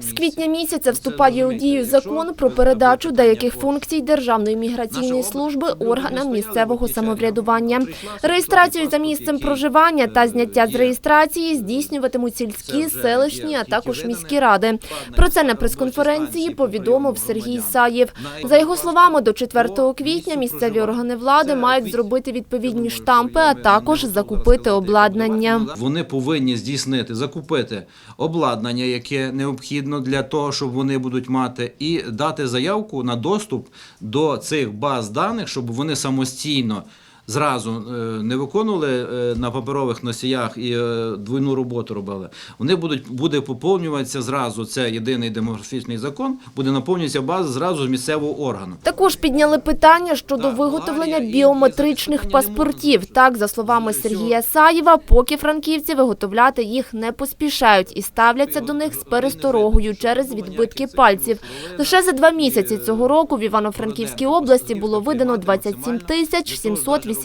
З квітня місяця вступає у дію закон про е, передачу деяких функцій Державної міграційної служби органам місцевого самоврядування. Реєстрацію за місцем проживання та зняття з реєстрації здійснюватимуть сільські, селищні, а також міські ради. Про це на прес-конференції повідомив Сергій Саєв. За його словами, до 4 квітня місцеві органи влади мають зробити відповідні штампи, а також закупити обладнання. Вони повинні здійснити, закупити обладнання, яке необхідно для того, щоб вони будуть мати, і дати заявку на доступ до цих баз даних, щоб вони самостійно. Зразу е, не виконували е, на паперових носіях і е, двойну роботу робили. Вони будуть буде поповнюватися зразу. Це єдиний демографічний закон, буде наповнюватися база зразу з місцевого органу. Також підняли питання щодо виготовлення біометричних паспортів. Так, за словами Сергія Саєва, поки франківці виготовляти їх не поспішають і ставляться до них з пересторогою через відбитки пальців. Лише за два місяці цього року в Івано-Франківській області було видано 27 тисяч 780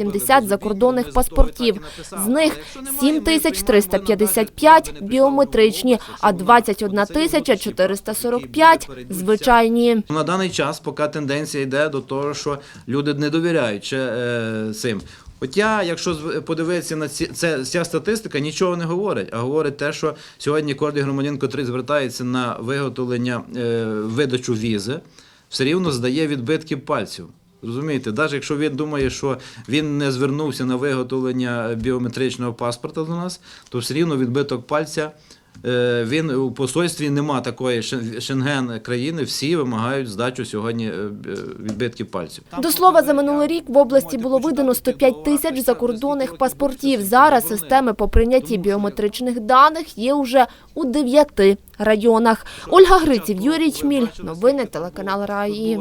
закордонних паспортів. З них 7 тисяч 355 біометричні, а 21 тисяча 445 звичайні. На даний час, поки тенденція йде до того, що люди не довіряють ще, е, цим. Хоча, якщо подивитися на ці, це, ця статистика, нічого не говорить, а говорить те, що сьогодні кожен громадянин, котрий звертається на виготовлення е, видачу візи, все рівно здає відбитки пальців. Розумієте, навіть якщо він думає, що він не звернувся на виготовлення біометричного паспорта до нас, то все рівно відбиток пальця. е, Він у посольстві нема такої шенген країни. Всі вимагають здачу сьогодні е, відбитків пальців. До слова, за минулий рік в області було видано 105 тисяч закордонних паспортів. Зараз системи по прийнятті біометричних даних є уже у дев'яти районах. Ольга Гриців, Юрій Чміль. Новини телеканал Раї.